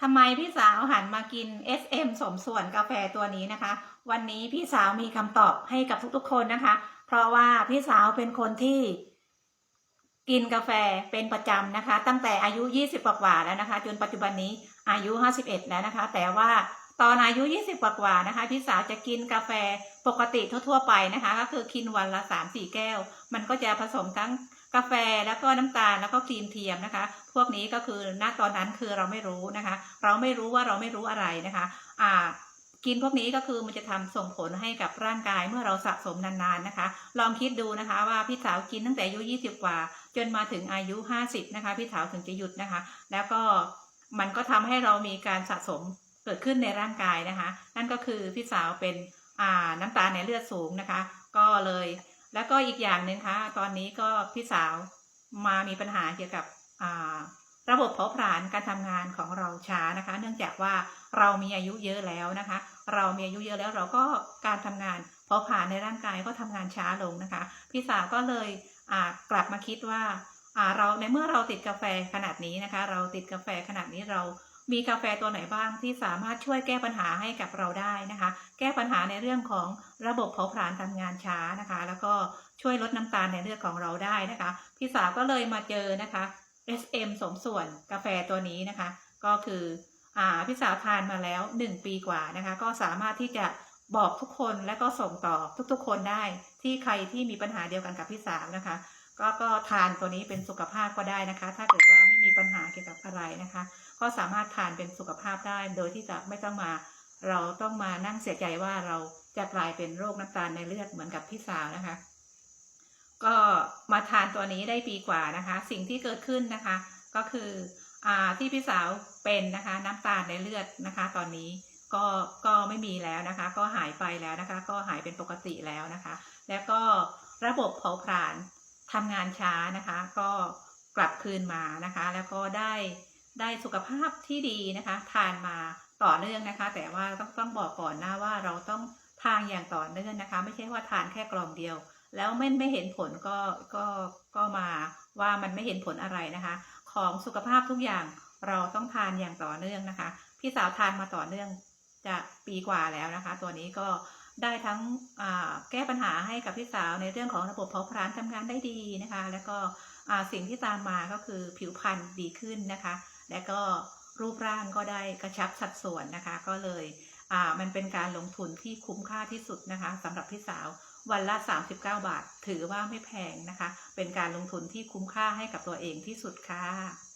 ทำไมพี่สาวหันมากิน SM สมส่วนกาแฟตัวนี้นะคะ วันนี้พี่สาวมีคำตอบให้กับทุกๆคนนะคะ เพราะว่าพี่สาวเป็นคนที่กินกาแฟเป็นประจำนะคะ ตั้งแต่อายุ 20 กว่าแล้วนะคะ จนปัจจุบันนี้อายุ 51 แล้วนะคะ แต่ว่าตอนอายุ 20 กว่าๆนะคะ พี่สาวจะกินกาแฟปกติทั่ว ๆ ไปนะคะ ก็คือกินวันละ 3-4 แก้ว มันก็จะผสมทั้ง กาแฟแล้วก็น้ำตาลแล้วก็ครีมเทียมนะคะ พวกนี้ก็คือณตอนนั้นคือเราไม่รู้นะคะ เราไม่รู้ว่าเราไม่รู้อะไรนะคะ อ่ากินพวกนี้ก็คือมันจะทำส่งผลให้กับร่างกายเมื่อเราสะสมนานๆนะคะ ลองคิดดูนะคะว่าพี่สาวกินตั้งแต่อายุ 20 กว่า จนมาถึงอายุ 50 นะคะ พี่สาวถึงจะหยุดนะคะ แล้วก็มันก็ทำให้เรามีการสะสมเกิดขึ้นในร่างกายนะคะ นั่นก็คือพี่สาวเป็นน้ำตาลในเลือดสูงนะคะ ก็เลย แล้วก็อีกอย่างหนึ่งคะ ตอนนี้ก็พี่สาวมามีปัญหาเกี่ยวกับระบบเผาผลาญการทำงานของเราช้านะคะ เนื่องจากว่าเรามีอายุเยอะแล้วนะคะ เรามีอายุเยอะแล้วเราก็การทำงานเผาผลาญในร่างกายก็ทำงานช้าลงนะคะ พี่สาวก็เลยกลับมาคิดว่าเราในเมื่อเราติดกาแฟขนาดนี้นะคะ เราติดกาแฟขนาดนี้เรามีกาแฟตัวไหนบ้างที่สามารถช่วยแก้ปัญหาให้กับเราได้นะคะ ปัญหาในเรื่องของระบบเผาผลาญทำงานช้านะคะ แล้วก็ช่วยลดน้ำตาลในเลือดของเราได้นะคะ พี่สาวก็เลยมาเจอนะคะ SM สมส่วนกาแฟตัวนี้นะคะ ก็คืออ่าพี่สาวทานมาแล้ว 1 ปีกว่านะคะ ก็สามารถที่จะบอกทุกคนและก็ส่งต่อทุกๆ คนได้ที่ใครที่มีปัญหาเดียวกันกับพี่สาวนะคะ ก็ก็ทานตัวนี้เป็นสุขภาพก็ได้นะคะ ถ้าเกิดว่าไม่มีปัญหาเกี่ยวกับอะไรนะคะ ก็สามารถทานเป็นสุขภาพได้โดยที่จะไม่ต้องมา เราต้องมานั่งเสียใจว่าเราจะกลายเป็นโรคน้ำตาลในเลือดเหมือนกับพี่สาวนะคะ ก็มาทานตัวนี้ได้ปีกว่านะคะ สิ่งที่เกิดขึ้นนะคะ ก็คืออ่าที่พี่สาวเป็นนะคะ น้ำตาลในเลือดนะคะ ตอนนี้ก็ก็ไม่มีแล้วนะคะ ก็หายไปแล้วนะคะ ก็หายเป็นปกติแล้วนะคะ แล้วก็ระบบเผาผลาญทำงานช้านะคะ ก็กลับคืนมานะคะ แล้วก็ได้ได้สุขภาพที่ดีนะคะ ทานมา ต่อเนื่องนะคะ แต่ว่าต้องต้องบอกก่อนนะว่าเราต้องทานอย่างต่อเนื่องนะคะ ไม่ใช่ว่าทานแค่กล่องเดียว แล้วไม่ไม่เห็นผลก็ก็ก็มาว่ามันไม่เห็นผลอะไรนะคะ ของสุขภาพทุกอย่างเราต้องทานอย่างต่อเนื่องนะคะ พี่สาวทานมาต่อเนื่องจะปีกว่าแล้วนะคะ ตัวนี้ก็ได้ทั้งแก้ปัญหาให้กับพี่สาวในเรื่องของระบบเผาผลาญทำงานได้ดีนะคะ แล้วก็สิ่งที่ตามมาก็คือผิวพรรณดีขึ้นนะคะ และก็ รูปร่างก็ได้กระชับสัดส่วนนะคะ ก็เลยอ่ามันเป็นการลงทุนที่คุ้มค่าที่สุดนะคะสำหรับพี่สาววันละ 39 บาท ถือว่าไม่แพงนะคะ เป็นการลงทุนที่คุ้มค่าให้กับตัวเองที่สุดค่ะ